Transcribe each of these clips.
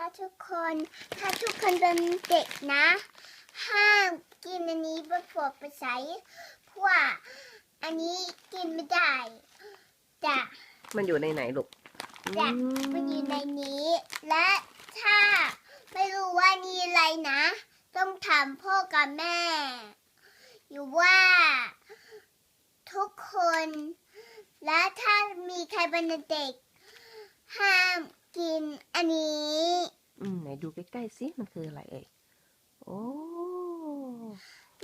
ถ้าทุกคน ถ้าทุกคนเป็นเด็กนะ ห้ามกินอันนี้บนผัวไปใส่เพราะว่าอันนี้กินไม่ได้จ้ะมันอยู่ในไหนลูกจ้ะอืมันอยู่ในนี้ และถ้าไม่รู้ว่านี่อะไรนะ ต้องถามพ่อกับแม่ อยู่ว่า ทุกคน และถ้ามีใครเป็นเด็ก ห้าม กินอันนี้ อืมไหนดูใกล้ๆสิมันคืออะไรเอ่ยโอ้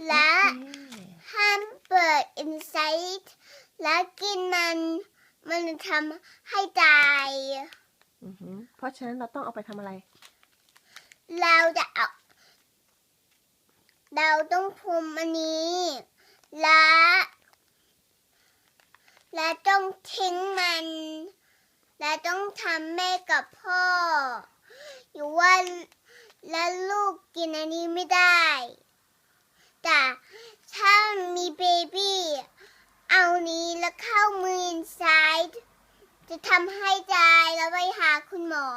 และโอเคห้ามเปิด inside และกินมันมันจะทำให้ตายอือหือเพราะฉะนั้นเราต้องเอาไปทำอะไร เราจะเอา เราต้องพุมอันนี้ และ และต้องทิ้งมัน และต้องทำแม่กับพ่อ อยู่ว่าและลูกกินอันนี้ไม่ได้ แต่ถ้ามีเบบี้เอานี้แล้วเข้ามือ inside จะทำให้ตายแล้วไปหาคุณหมอ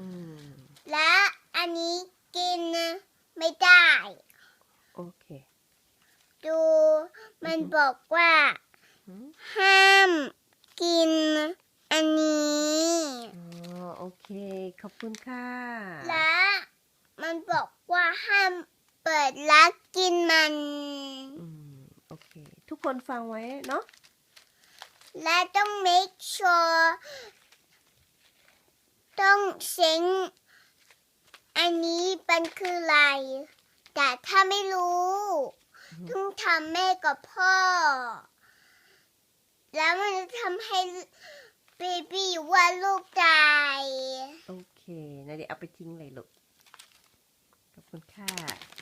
อืมและอันนี้กินไม่ได้ โอเค ดูมันอือฮึบอกว่าอืมห้ามกินอันนี้ อ๋อโอ เค ขอบคุณค่ะ และมันบอกว่าห้ามเปิดและกินมันอืมโอเค ทุกคนฟังไว้เนาะ และต้อง make sure ต้องเซ็งอันนี้เป็นคืออะไร แต่ถ้าไม่รู้ ต้องทำแม่กับพ่อ แล้วมันจะทำให้เบบี้ว่าลูกตายโอเคนาเดี๋ยวเอาไปทิ้งเลยลูก ขอบคุณค่ะ